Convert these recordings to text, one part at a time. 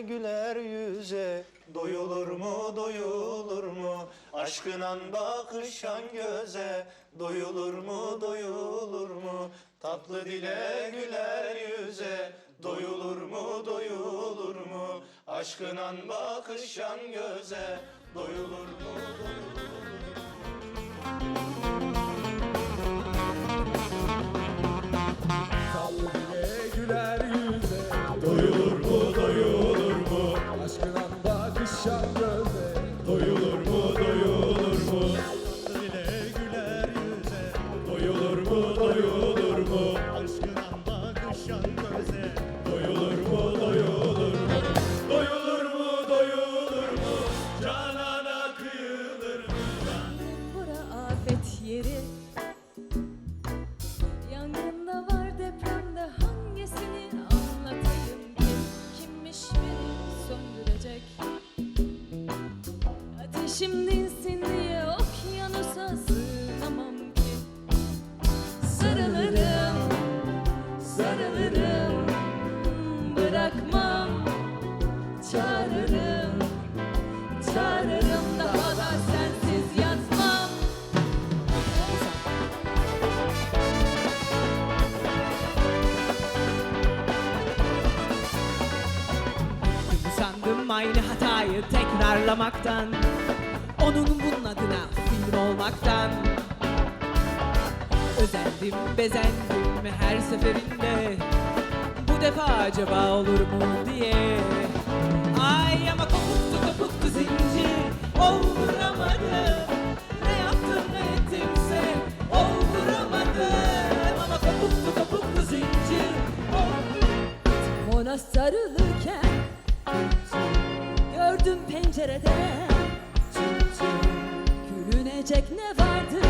güler yüze. Doyulur mu doyulur mu? Aşkınan bakışan göze. Doyulur mu doyulur mu? Tatlı dile güler yüze. Doyulur mu doyulur mu? Aşkınan bakışan göze. Doyulur mu doyulur mu? Tatlı dile güler Ateşim dinsin diye okyanusa sığınamam ki. Sarılırım, sarılırım Bırakmam, çağırırım Çağırırım daha da sensiz yatmam. Sandım aynı hatayı tekrarlamaktan Onun bunun adına film olmaktan. Özendim bezendim her seferinde. Bu defa acaba olur mu diye. Ay ama kopuktu kopuktu zincir. Olduramadım. Ne yaptım ne ettimse Olduramadım. Ama kopuktu kopuktu zincir. Ona sarılırken Gördüm pencereden Gülünecek ne vardı?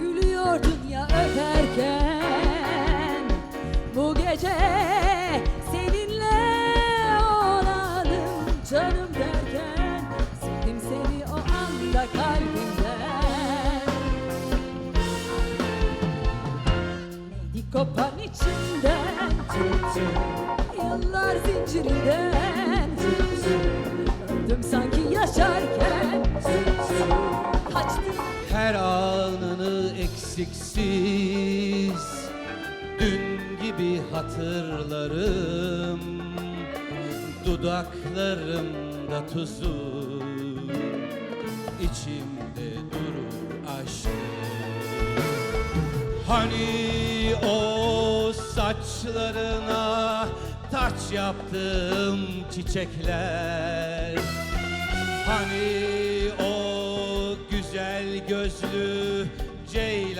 Gülüyordun ya öperken. Bu gece seninle olalım canım derken. Sildim seni o anda kalbimden. Neydi kopan içinden? Yıllar zincirinden. Öldüm sanki yaşarken eksiksiz Dün gibi hatırlarım Dudaklarımda tuzu. İçimde durur aşkım Hani o saçlarına taç yaptığım çiçekler? Hani o güzel gözlü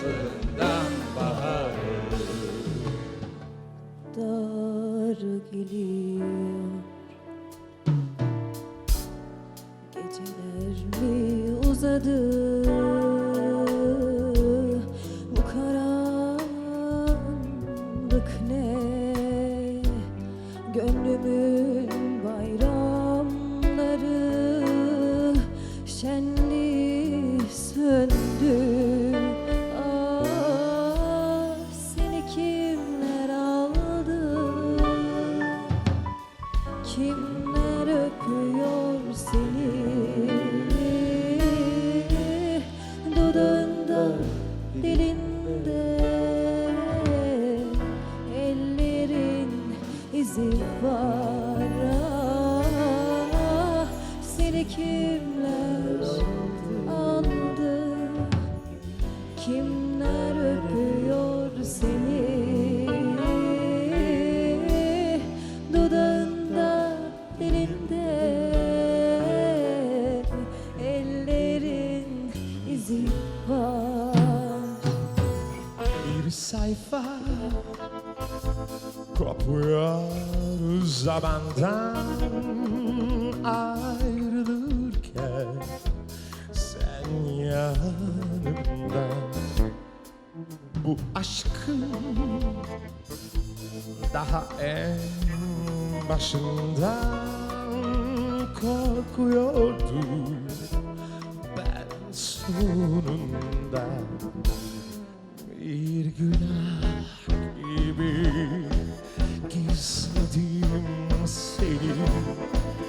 saçlarından baharı dar geliyor. Geceler mi uzadı? Bu karanlık ne? Gönlümün bayramları Şenliği keep kopuyor zamandan ayrılırken sen yanımda bu aşkın daha en başından korkuyordum ben sonunda bir günah gizledim seni